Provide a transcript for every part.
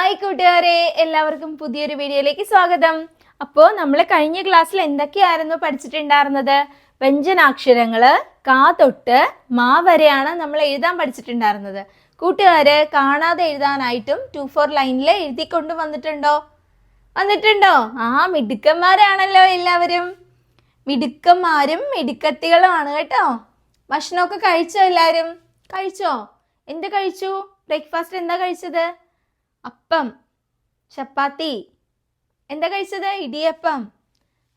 Hi കൂട്ടുകാരെ എല്ലാവർക്കും പുതിയൊരു വീഡിയോയിലേക്ക് സ്വാഗതം. അപ്പോൾ നമ്മൾ കഴിഞ്ഞ ക്ലാസ്സിൽ എന്തൊക്കെയായിരുന്നു പഠിച്ചിട്ടുണ്ടായിരുന്നത്? വ്യഞ്ജനാക്ഷരങ്ങൾ കാ തൊട്ട് മാ വരെയാണ് നമ്മൾ എഴുതാൻ പഠിച്ചിട്ടുണ്ടായിരുന്നത്. കൂട്ടുകാര് കാണാതെ എഴുതാനായിട്ടും ടു ഫോർ ലൈനിൽ എഴുതിക്കൊണ്ട് വന്നിട്ടുണ്ടോ? വന്നിട്ടുണ്ടോ? ആ മിടുക്കന്മാരാണല്ലോ എല്ലാവരും. മിടുക്കന്മാരും മിടുക്കത്തികളുമാണ് കേട്ടോ. ഭക്ഷണമൊക്കെ കഴിച്ചോ എല്ലാവരും കഴിച്ചോ? എന്ത് കഴിച്ചു? ബ്രേക്ക്ഫാസ്റ്റ് എന്താ കഴിച്ചത്? അപ്പം ചപ്പാത്തി. എന്താ കഴിച്ചത്? ഇടിയപ്പം.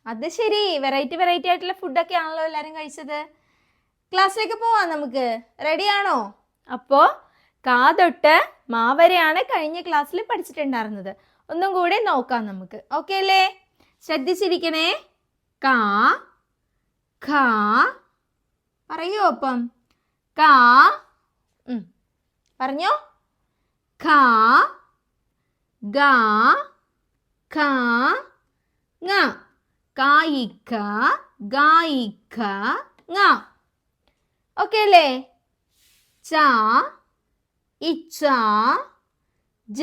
അത് ശരി. വെറൈറ്റി വെറൈറ്റി ആയിട്ടുള്ള ഫുഡൊക്കെ ആണല്ലോ എല്ലാവരും കഴിച്ചത്. ക്ലാസ്സിലേക്ക് പോവാം നമുക്ക്. റെഡിയാണോ അപ്പോൾ കാ മാവരെയാണ് കഴിഞ്ഞ ക്ലാസ്സിൽ പഠിച്ചിട്ടുണ്ടായിരുന്നത്. ഒന്നും കൂടി നോക്കാം നമുക്ക്. ഓക്കെ അല്ലേ? ശ്രദ്ധിച്ചിരിക്കണേ. കാ ഖാ. പറയൂ അപ്പം? കാ. പറഞ്ഞോ. ഖാ ഗാ ക ങ. കായിക്ക ഗായിക്ക ങ. ഓക്കെ അല്ലേ? ച ഇച്ച ജ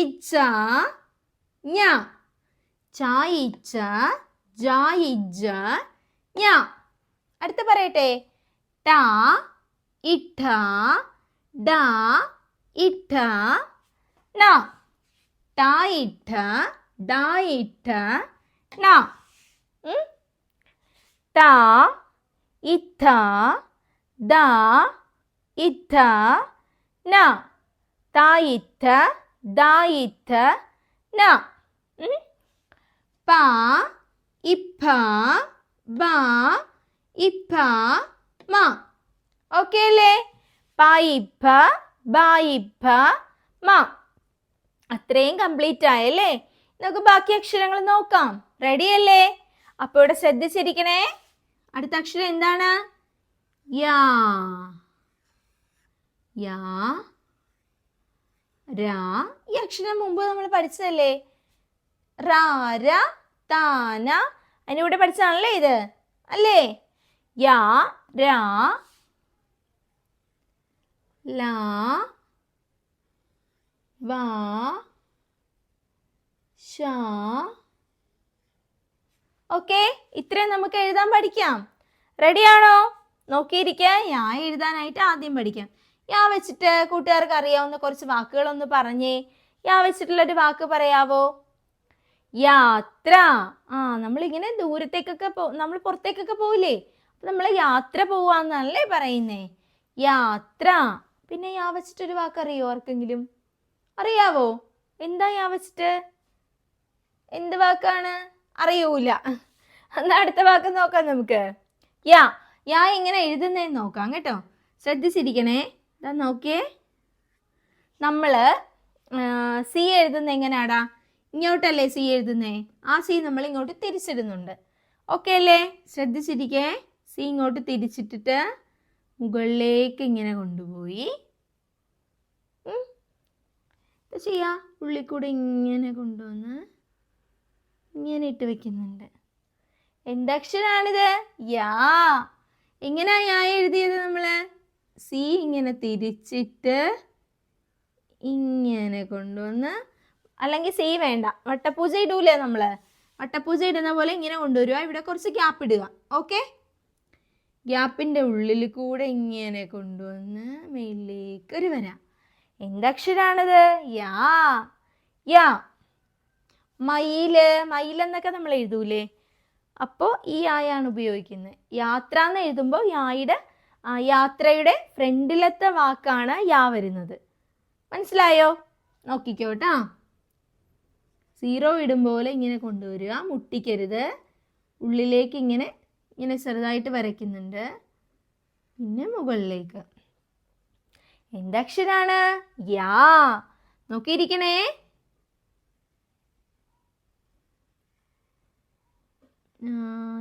ഇച്ച ഞ. ചായിച്ച ജായിജ ഞ. അടുത്ത് പറയട്ടെ. ട ഇട്ട ഡ ഇട്ട ന. ട ഇട്ട ഡ ഇട്ട ന? ത ഇത്ത ദ ഇത്ത ന. ത ഇത്ത ദ ഇത്ത ന? പ ഇപ്പ ബ ഇപ്പ മ. ഓക്കെ അല്ലേ? പായിപ്പ ബായിപ്പ മ. അത്രയും കംപ്ലീറ്റ് ആയല്ലേ? നമുക്ക് ബാക്കി അക്ഷരങ്ങൾ നോക്കാം. റെഡി അല്ലേ? അപ്പോൾ ഇവിടെ ശ്രദ്ധിച്ചിരിക്കണേ. അടുത്ത അക്ഷരം എന്താണ്? യാ. യാ. രാ. ഈ അക്ഷരം മുമ്പ് നമ്മൾ പഠിച്ചതല്ലേ? റാ ര താന അതിന്റെ പഠിച്ചതാണല്ലേ ഇത്? അല്ലേ? യാ രാ ലാ വാ ഷ ഓക്കെ ഇത്രയും നമുക്ക് എഴുതാൻ പഠിക്കാം. റെഡിയാണോ? നോക്കിയിരിക്കുക യാ എഴുതാനായിട്ട് ആദ്യം പഠിക്കാം. യാ വെച്ചിട്ട് കൂട്ടുകാർക്ക് അറിയാവുന്ന കുറച്ച് വാക്കുകളൊന്ന് പറഞ്ഞേ. യാ വെച്ചിട്ടുള്ളൊരു വാക്ക് പറയാവോ? യാത്ര. ആ നമ്മളിങ്ങനെ ദൂരത്തേക്കൊക്കെ പോ നമ്മൾ പുറത്തേക്കൊക്കെ പോവില്ലേ? അപ്പം നമ്മൾ യാത്ര പോവാന്നല്ലേ പറയുന്നേ. യാത്ര. പിന്നെ യാ വെച്ചിട്ടൊരു വാക്കറിയോ ആർക്കെങ്കിലും? അറിയാവോ? എന്താ ഞാൻ വെച്ചിട്ട്? എന്ത് വാക്കാണ്? അറിയൂല. എന്നാ അടുത്ത വാക്ക് നോക്കാം നമുക്ക്. യാ യാ ഇങ്ങനെ എഴുതുന്നതെന്ന് നോക്കാം കേട്ടോ. ശ്രദ്ധിച്ചിരിക്കണേ. ഇതാ നോക്കിയേ. നമ്മൾ സി എഴുതുന്ന എങ്ങനെയാടാ ഇങ്ങോട്ടല്ലേ സി എഴുതുന്നേ? ആ സി നമ്മൾ ഇങ്ങോട്ട് തിരിച്ചിടുന്നുണ്ട്. ഓക്കെ അല്ലേ? ശ്രദ്ധിച്ചിരിക്കേ. സി ഇങ്ങോട്ട് തിരിച്ചിട്ടിട്ട് മുകളിലേക്ക് ഇങ്ങനെ കൊണ്ടുപോയി. ഇത് ചെയ്യാ. ഉള്ളിൽ കൂടെ ഇങ്ങനെ കൊണ്ടുവന്ന് ഇങ്ങനെ ഇട്ട് വെക്കുന്നുണ്ട്. എന്തക്ഷരാണിത് യാ. എങ്ങനെയാ യാ എഴുതിയത് നമ്മൾ സി ഇങ്ങനെ തിരിച്ചിട്ട് ഇങ്ങനെ കൊണ്ടുവന്ന് അല്ലെങ്കിൽ സി വേണ്ട. വട്ടപ്പൂജ ഇടൂലേ നമ്മൾ വട്ടപ്പൂജ ഇടുന്ന പോലെ ഇങ്ങനെ കൊണ്ടുവരിക ഇവിടെ കുറച്ച് ഗ്യാപ്പ് ഇടുക. ഓക്കെ? ഗ്യാപ്പിന്റെ ഉള്ളിൽ കൂടെ ഇങ്ങനെ കൊണ്ടുവന്ന് മേലിലേക്ക് ഒരു വര. എന്തക്ഷരാണിത്? യാ യാ. മയിൽ മയിലെന്നൊക്കെ നമ്മൾ എഴുതൂലേ? അപ്പോൾ ഈ ആയാണ് ഉപയോഗിക്കുന്നത്. യാത്ര എന്ന് എഴുതുമ്പോൾ യായുടെ യാത്രയുടെ ഫ്രണ്ടിലത്തെ വാക്കാണ് യാ വരുന്നത്. മനസ്സിലായോ? നോക്കിക്കോട്ടാ സീറോ ഇടും പോലെ ഇങ്ങനെ കൊണ്ടുവരിക. മുട്ടിക്കരുത്. ഉള്ളിലേക്ക് ഇങ്ങനെ ഇങ്ങനെ ചെറുതായിട്ട് വരയ്ക്കുന്നുണ്ട്. പിന്നെ മുകളിലേക്ക്. എന്തക്ഷരാണ്? യാ. നോക്കിയിരിക്കണേ.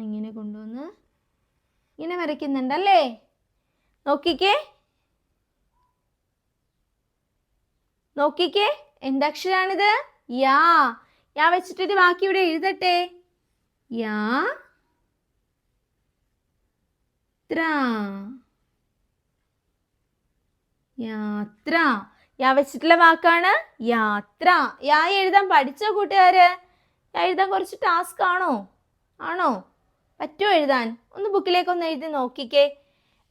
ഇങ്ങനെ കൊണ്ടുവന്ന് ഇങ്ങനെ വരയ്ക്കുന്നുണ്ടല്ലേ? നോക്കിക്കേ. നോക്കിക്കേ. എന്തക്ഷരാണിത്? യാ. യാ വെച്ചിട്ടൊരു ബാക്കി ഇവിടെ എഴുതട്ടെ. യാ. ത്ര. യാത്ര. യാ വെച്ചിട്ടുള്ള വാക്കാണ് യാത്ര. യാ എഴുതാൻ പഠിച്ചോ കൂട്ടുകാര്? യാ എഴുതാൻ കുറച്ച് ടാസ്ക് ആണോ? ആണോ? പറ്റുമോ എഴുതാൻ? ഒന്ന് ബുക്കിലേക്ക് ഒന്ന് എഴുതി നോക്കിക്കേ.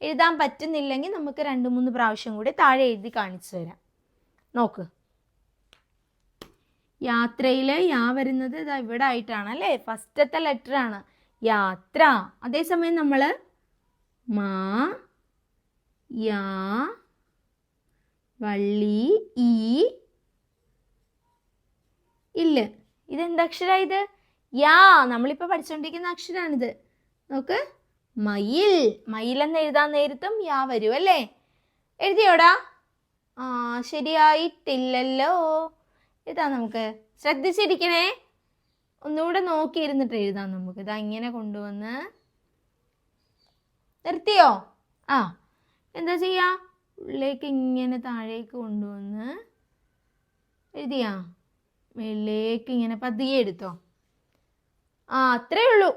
എഴുതാൻ പറ്റുന്നില്ലെങ്കിൽ നമുക്ക് രണ്ട് മൂന്ന് പ്രാവശ്യം കൂടി താഴെ എഴുതി കാണിച്ചു തരാം. നോക്ക്. യാത്രയിൽ യാ വരുന്നത് ഇതാ ഇവിടെ ആയിട്ടാണ് അല്ലേ? ഫസ്റ്റത്തെ ലെറ്റർ ആണ്. യാത്ര. അതേസമയം നമ്മൾ മാ യാ വള്ളി ഈ. ഇല്ല. ഇതെന്ത് അക്ഷരാ ഇത്? യാ നമ്മളിപ്പോൾ പഠിച്ചുകൊണ്ടിരിക്കുന്ന അക്ഷരാണിത്. നോക്ക്. മയിൽ. മയിൽ എന്ന് എഴുതാൻ നേരത്തും യാ വരും അല്ലേ? എഴുതിയോടാ? ആ ശരിയായിട്ടില്ലല്ലോ. ഇതാ നമുക്ക്. ശ്രദ്ധിച്ചിരിക്കണേ. ഒന്നുകൂടെ നോക്കിയിരുന്നിട്ട് എഴുതാം നമുക്ക്. ഇതാ ഇങ്ങനെ കൊണ്ടുവന്ന് നിർത്തിയോ? ആ എന്താ ചെയ്യാ? ഉള്ളിലേക്ക് ഇങ്ങനെ താഴേക്ക് കൊണ്ടുവന്ന് എഴുതിയാ? മേളിലേക്ക് ഇങ്ങനെ പതിയെ എടുത്തോ? ആ അത്രേ ഉള്ളൂ.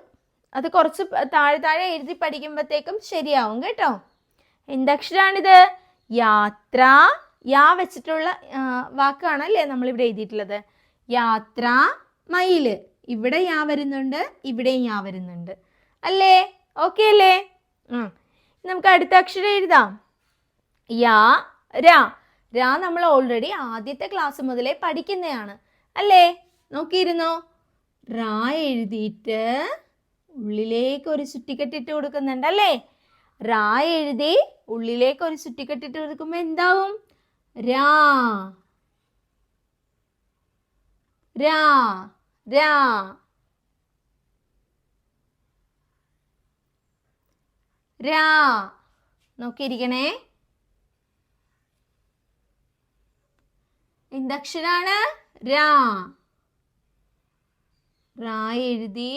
അത് കുറച്ച് താഴെ താഴെ എഴുതി പഠിക്കുമ്പോഴത്തേക്കും ശരിയാവും കേട്ടോ. എന്തക്ഷരാണിത്? യാത്ര യാ വെച്ചിട്ടുള്ള വാക്കാണല്ലേ നമ്മളിവിടെ എഴുതിയിട്ടുള്ളത്. യാത്ര മയിൽ. ഇവിടെ യാ വരുന്നുണ്ട് ഇവിടെയും യാ വരുന്നുണ്ട്. അല്ലേ? ഓക്കെ അല്ലേ? നമുക്ക് അടുത്ത അക്ഷരം എഴുതാം. യാ രാ. രാ നമ്മൾ ഓൾറെഡി ആദ്യത്തെ ക്ലാസ് മുതലേ പഠിക്കുന്നതാണ് അല്ലേ? നോക്കിയിരുന്നോ? റാ എഴുതിയിട്ട് ഉള്ളിലേക്ക് ഒരു ചുറ്റിക്കെട്ടിട്ട് കൊടുക്കുന്നുണ്ട് അല്ലേ? റാ എഴുതി ഉള്ളിലേക്ക് ഒരു ചുറ്റിക്കെട്ടിട്ട് കൊടുക്കുമ്പോൾ എന്താവും? രാ. രാ. രാ. രാ. നോക്കിയിരിക്കണേ. എന്തക്ഷരാണ് രാ. റാ എഴുതി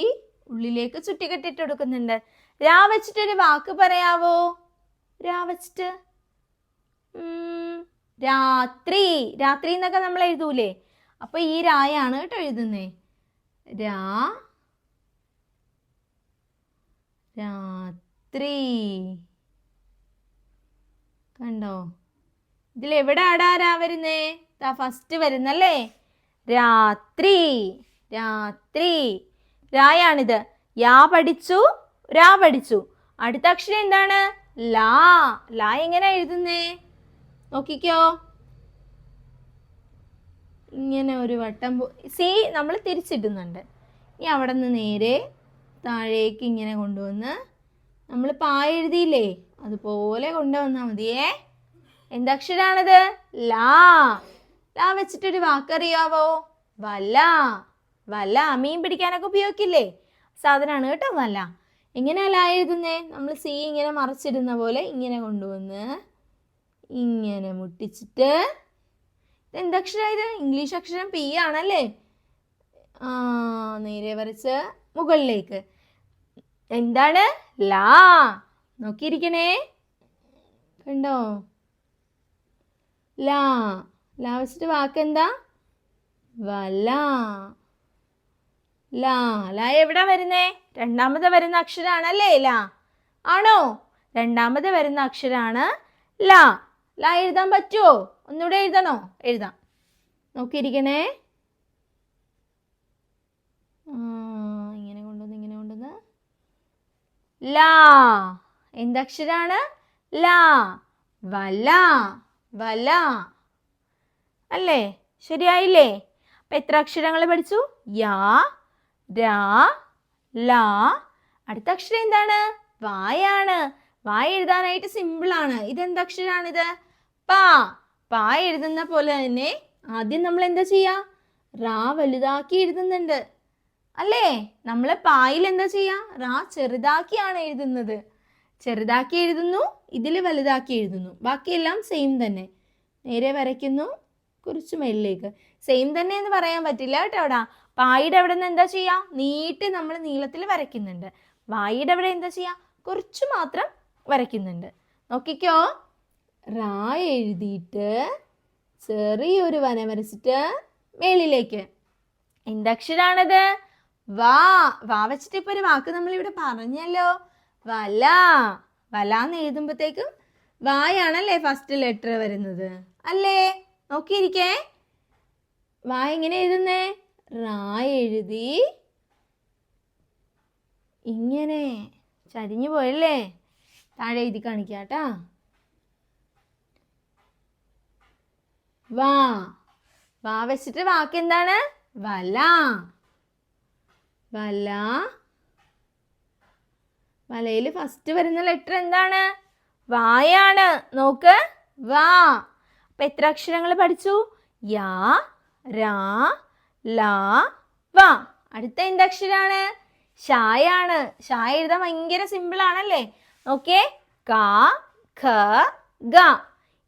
ഉള്ളിലേക്ക് ചുറ്റിക്കെട്ടിട്ട് കൊടുക്കുന്നുണ്ട്. രാ വെച്ചിട്ടൊരു വാക്ക് പറയാവോ? രാ വെച്ചിട്ട്? രാത്രി. രാത്രി എന്നൊക്കെ നമ്മൾ എഴുതൂലേ? അപ്പൊ ഈ രായാണ് കേട്ടോ എഴുതുന്നേ. രാ രാത്രി. കണ്ടോ? ഇതിൽ എവിടെ ആടാ രാ വരുന്നേ? ഫസ്റ്റ് വരുന്നല്ലേ? രാത്രി രാത്രി. രായാണിത്. യാ പഠിച്ചു രാ പഠിച്ചു. അടുത്ത അക്ഷരം എന്താണ്? ലാ. ലാ എങ്ങനെ എഴുതുന്നേ? നോക്കിക്കോ. ഇങ്ങനെ ഒരു വട്ടം സി നമ്മൾ തിരിച്ചിടുന്നുണ്ട്. ഇനി അവിടെ നിന്ന് നേരെ താഴേക്ക് ഇങ്ങനെ കൊണ്ടുവന്ന് നമ്മൾ പായ എഴുതിയില്ലേ? അതുപോലെ കൊണ്ടുവന്നാൽ മതിയേ. എന്തക്ഷരാണത്? ലാ. ലാ വെച്ചിട്ടൊരു വാക്കറിയാവോ? വല്ല വല മീൻ പിടിക്കാനൊക്കെ ഉപയോഗിക്കില്ലേ? സാധനമാണ് കേട്ടോ വല്ല. എങ്ങനെയാ ലാ എഴുതുന്നേ? നമ്മൾ സി ഇങ്ങനെ മറച്ചിടുന്ന പോലെ ഇങ്ങനെ കൊണ്ടുവന്ന് ഇങ്ങനെ മുട്ടിച്ചിട്ട് എന്തക്ഷരം ഇത്? ഇംഗ്ലീഷ് അക്ഷരം പി ആണല്ലേ? ആ നേരെ വരച്ച് മുകളിലേക്ക്. എന്താണ്? ലാ. നോക്കിയിരിക്കണേ. കണ്ടോ? ലാ. ലാ വാക്ക് വാക്കെന്താ? വല ലാ. ലാ എവിടെ വരുന്നേ? രണ്ടാമത് വരുന്ന അക്ഷരാണല്ലേ ലാ. ആണോ? രണ്ടാമത് വരുന്ന അക്ഷരാണ് ലാ. ലാ എഴുതാൻ പറ്റുമോ ഒന്നുകൂടെ എഴുതണോ? എഴുതാം. നോക്കിയിരിക്കണേ. ഇങ്ങനെ കൊണ്ടുവന്ന് ഇങ്ങനെ കൊണ്ടുവന്ന്. ലാ. എന്തക്ഷരാണ്? ലാ. വല വല അല്ലേ? ശരിയായില്ലേ? അപ്പം എത്ര അക്ഷരങ്ങൾ പഠിച്ചു? യാ രാ ലാ. അടുത്ത അക്ഷരം എന്താണ്? വായാണ്. വായ എഴുതാനായിട്ട് സിമ്പിളാണ് ഇതെന്ത് അക്ഷരാണിത്? പാ. പാ എഴുതുന്ന പോലെ തന്നെ ആദ്യം നമ്മൾ എന്താ ചെയ്യാ? റാ വലുതാക്കി എഴുതുന്നുണ്ട്. അല്ലേ? നമ്മൾ പായിൽ എന്താ ചെയ്യാ? റാ ചെറുതാക്കിയാണ് എഴുതുന്നത്. ചെറുതാക്കി എഴുതുന്നു ഇതിൽ വലുതാക്കി എഴുതുന്നു. ബാക്കിയെല്ലാം സെയിം തന്നെ. നേരെ വരയ്ക്കുന്നു. കുറച്ച് മേലിലേക്ക്. സെയിം തന്നെ എന്ന് പറയാൻ പറ്റില്ല കേട്ടോ അവിടെ. പായുടെ അവിടെ നിന്ന് എന്താ ചെയ്യുക നീട്ടി നമ്മൾ നീളത്തിൽ വരയ്ക്കുന്നുണ്ട്. വായുടെ അവിടെ എന്താ ചെയ്യുക കുറച്ച് മാത്രം വരയ്ക്കുന്നുണ്ട്. നോക്കിക്കോ. റാ എഴുതിയിട്ട് ചെറിയൊരു വന വരച്ചിട്ട് മേളിലേക്ക്. എന്തക്ഷരാണത്? വാ. വാ വെച്ചിട്ട് ഇപ്പൊ ഒരു വാക്ക് നമ്മൾ ഇവിടെ പറഞ്ഞല്ലോ. വല. വല എന്ന് എഴുതുമ്പോഴത്തേക്കും വായാണല്ലേ ഫസ്റ്റ് ലെറ്റർ വരുന്നത്? അല്ലേ? നോക്കിയിരിക്കേ. വാ എങ്ങനെ എഴുതുന്നേ. റാ എഴുതി. ഇങ്ങനെ. ചരിഞ്ഞു പോയല്ലേ? താഴെ എഴുതി കാണിക്കാട്ടാ വാ. വാ വെച്ചിട്ട് വാക്ക് എന്താണ്? വല വല വലയിൽ ഫസ്റ്റ് വരുന്ന ലെറ്റർ എന്താണ്? വായാണ്. നോക്ക്. വാ. അപ്പൊ എത്ര അക്ഷരങ്ങൾ പഠിച്ചു? യാ രാ ലാ വ. അടുത്ത എന്ത് അക്ഷരാണ്? ഷായാണ് ഷായ എഴുതാൻ ഭയങ്കര സിമ്പിൾ ആണല്ലേ? ഓക്കെ കാ ഖ ഗ.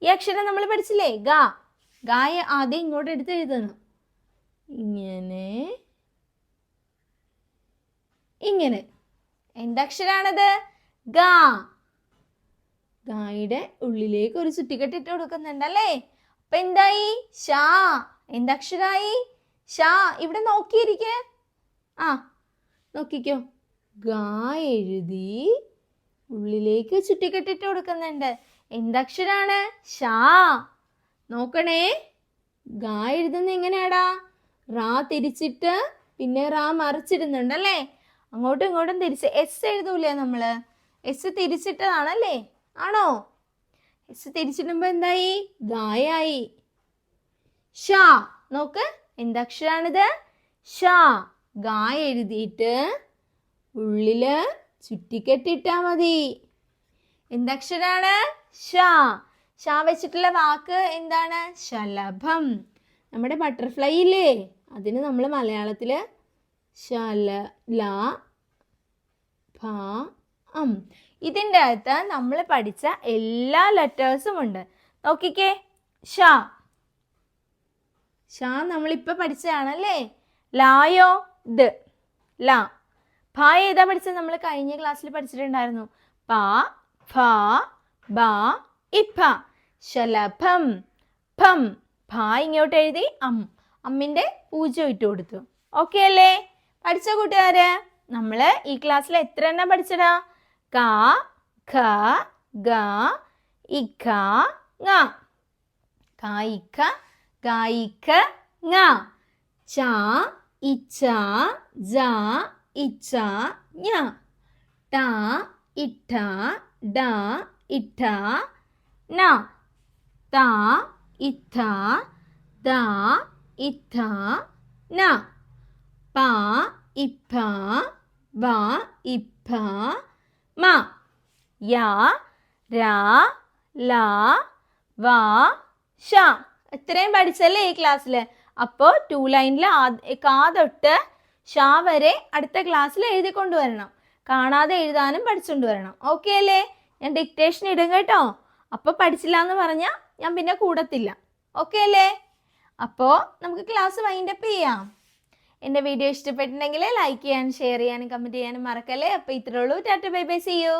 ഈ അക്ഷരം നമ്മൾ പഠിച്ചില്ലേ? ഗ. ഗായ ആദ്യം ഇങ്ങോട്ട് എടുത്ത് എഴുതുന്നു ഇങ്ങനെ. ഇങ്ങനെ. എന്തക്ഷരാണത് ഗ. ഗായുടെ ഉള്ളിലേക്ക് ഒരു ചുറ്റിക്കെട്ട് ഇട്ട് കൊടുക്കുന്നുണ്ടല്ലേ? അപ്പൊ എന്തായി? ഷാ. എന്തക്ഷരായി ഷാ ഇവിടെ നോക്കിയിരിക്കേ. ആ നോക്കിക്കോ. ഗാ എഴുതി ഉള്ളിലേക്ക് ചുറ്റിക്കെട്ടിട്ട് കൊടുക്കുന്നുണ്ട്. എന്തക്ഷരാണ് ഷാ. നോക്കണേ. ഗാ എഴുതുന്ന എങ്ങനെയാടാ? റാ തിരിച്ചിട്ട് പിന്നെ റാ മറിച്ചിടുന്നുണ്ടല്ലേ? അങ്ങോട്ടും ഇങ്ങോട്ടും തിരിച്ച്. എസ് എഴുതൂലേ നമ്മൾ? എസ് തിരിച്ചിട്ടതാണല്ലേ? ആണോ? എസ് തിരിച്ചിടുമ്പോ എന്തായി? ഗായായി ഷാ നോക്ക് എന്തക്ഷരാണിത് ഷാ ഗായ എഴുതിയിട്ട് ഉള്ളിൽ ചുറ്റിക്കെട്ടിട്ടാ മതി. എന്തക്ഷരാണ് ഷാ. ഷാ വെച്ചിട്ടുള്ള വാക്ക് എന്താണ്? ശലഭം. നമ്മുടെ ബട്ടർഫ്ലൈ ഇല്ലേ? അതിന് നമ്മൾ മലയാളത്തിൽ ശല ല ഭ അം. ഇതിന്റെ അകത്ത് നമ്മൾ പഠിച്ച എല്ലാ ലെറ്റേഴ്സും ഉണ്ട്. നോക്കിക്കേ. ഷാ ഷാ നമ്മളിപ്പോൾ പഠിച്ചതാണല്ലേ? ലായോ ദ് ല. ഭ ഏതാ പഠിച്ചത്? നമ്മൾ കഴിഞ്ഞ ക്ലാസ്സിൽ പഠിച്ചിട്ടുണ്ടായിരുന്നു. പ ഫ ബ ഇഫ ശലഭം ഭം. ഭ ഇങ്ങോട്ട് എഴുതി അം. അമ്മിന്റെ പൂജ്യം ഇട്ട് കൊടുത്തു. ഓക്കെ അല്ലേ? പഠിച്ച കൂട്ടുകാര് നമ്മൾ ഈ ക്ലാസ്സിൽ എത്ര എണ്ണം പഠിച്ചടാ ക ഖ ഗ ഇഖ ങ കായിക്ക ഗായിക്ക ങ ച ഇച്ച ജ ഇച്ച ഞ ട ഇട്ട ഡ ഇട്ട ന. ത ഇത്ത ദ ഇത്ത ന. പ ഇപ്പ വ ഇപ്പ മ. യാ രാ ലാ വാ ഷ ഇത്രയും പഠിച്ചല്ലേ ഈ ക്ലാസ്സിൽ അപ്പോൾ ടു ലൈനിൽ കാ തൊട്ട് ഷാ വരെ അടുത്ത ക്ലാസ്സിൽ എഴുതി കൊണ്ടുവരണം. കാണാതെ എഴുതാനും പഠിച്ചുകൊണ്ട് വരണം. ഓക്കെ അല്ലേ? ഞാൻ ഡിക്റ്റേഷൻ ഇടും കേട്ടോ. അപ്പോൾ പഠിച്ചില്ല എന്ന് പറഞ്ഞാൽ ഞാൻ പിന്നെ കൂടത്തില്ല. ഓക്കെ അല്ലേ? അപ്പോൾ നമുക്ക് ക്ലാസ് വൈൻഡപ്പ് ചെയ്യാം. എന്റെ വീഡിയോ ഇഷ്ടപ്പെട്ടിട്ടുണ്ടെങ്കിൽ ലൈക്ക് ചെയ്യാനും ഷെയർ ചെയ്യാനും കമന്റ് ചെയ്യാനും മറക്കല്ലേ? അപ്പോൾ ഇത്രേ ഉള്ളൂ. Tata bye bye. See you